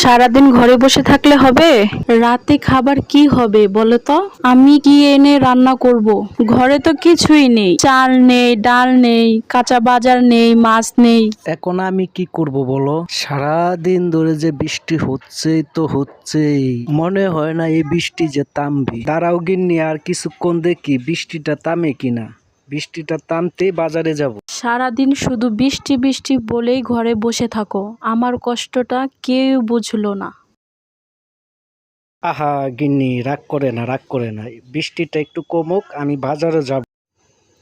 সারাদিন ঘরে বসে থাকলে হবে? রাতে খাবার কি হবে বলো তো? আমি কি এনে রান্না করব? ঘরে তো কিছুই নেই। চাল নেই ডাল নেই কাঁচা বাজার নেই মাছ নেই। এখন আমি কি করব বলো? সারা দিন ধরে যে বৃষ্টি হচ্ছেই তো হচ্ছেই। মনে হয় না এই বৃষ্টি যে থামবে। দাঁড়াও গিন্নি আর কিছুক্ষণ দেখি বৃষ্টিটা তামে কিনা। বৃষ্টিটা তামতে বাজারে যাব। সারাদিন শুধু বৃষ্টি বৃষ্টি বলেই ঘরে বসে থাকো। আমার কষ্টটা কেউ বুঝলো না। আহা, গিন্নি, রাগ করে না, রাগ করে না। বৃষ্টিটা একটু কমুক, আমি বাজারে যাব।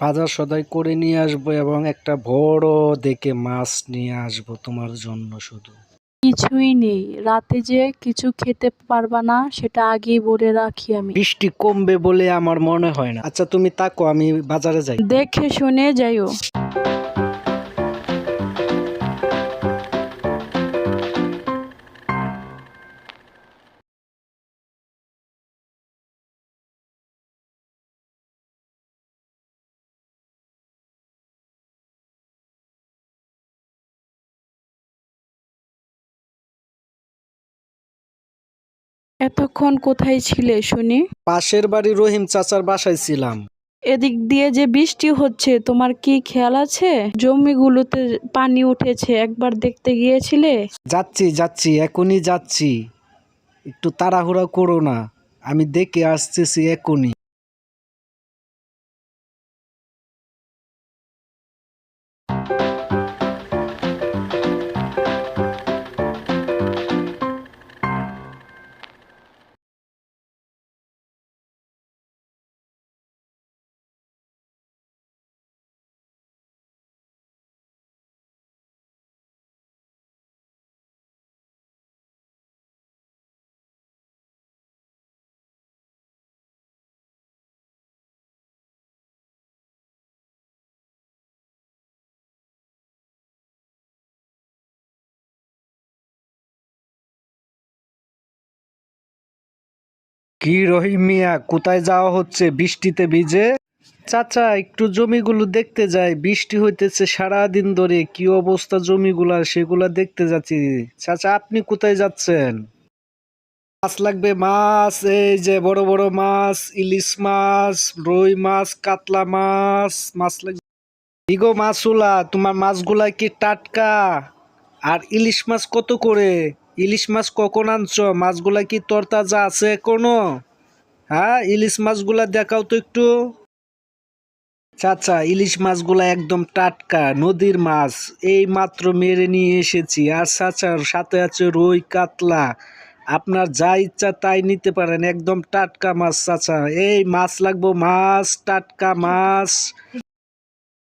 বাজার সদাই করে নিয়ে আসব এবং একটা বড় দেখে মাছ নিয়ে আসব তোমার জন্য শুধু। কিছুই নেই। রাতে যে কিছু খেতে পারবা না সেটা আগেই বলে রাখি আমি। বৃষ্টি কমবে বলে আমার মনে হয় না। আচ্ছা তুমি তাকো আমি বাজারে যাই। দেখে শুনে যাইও। এতক্ষণ কোথায় ছিলে শুনি? পাশের বাড়ি রহিম চাচার বাসায় ছিলাম। এদিক দিয়ে যে বৃষ্টি হচ্ছে তোমার কি খেয়াল আছে? জমিগুলোতে পানি উঠেছে একবার দেখতে গিয়েছিলে? যাচ্ছি যাচ্ছি এখনই যাচ্ছি। একটু তাড়াহুড়া করো না আমি দেখে আসতেছি এখনই। কি রহিম মিয়া, কোথায় যাওয়া হচ্ছে? বৃষ্টিতে ভিজে? চাচা, একটু জমিগুলো দেখতে যাই। বৃষ্টি হইতেছে সারা দিন ধরে। কি অবস্থা জমিগুলার সেগুলা দেখতে যাচ্ছি। চাচা, আপনি কোথায় যাচ্ছেন? মাছ লাগবে, মাছ, এই যে বড় বড় মাছ, ইলিশ মাছ, রুই মাছ, কাতলা মাছ মাছ লাগবে। ইগো মাছুলা, তোমার মাছগুলা কি টাটকা? আর ইলিশ মাছ কত করে? ইলিশ মাছ কখন আনছো? মাছগুলা কি তরতাজা আছে কোনো হ্যাঁ ইলিশ মাছগুলা দেখাও তো একটু। চাচা, ইলিশ মাছগুলা একদম টাটকা, নদীর মাছ। এই মাত্র মেরে নিয়ে এসেছি। আর চাচার সাথে আছে রুই কাতলা। আপনার যা ইচ্ছা তাই নিতে পারেন। একদম টাটকা মাছ, চাচা। এই মাছ লাগবো, মাছ, টাটকা মাছ।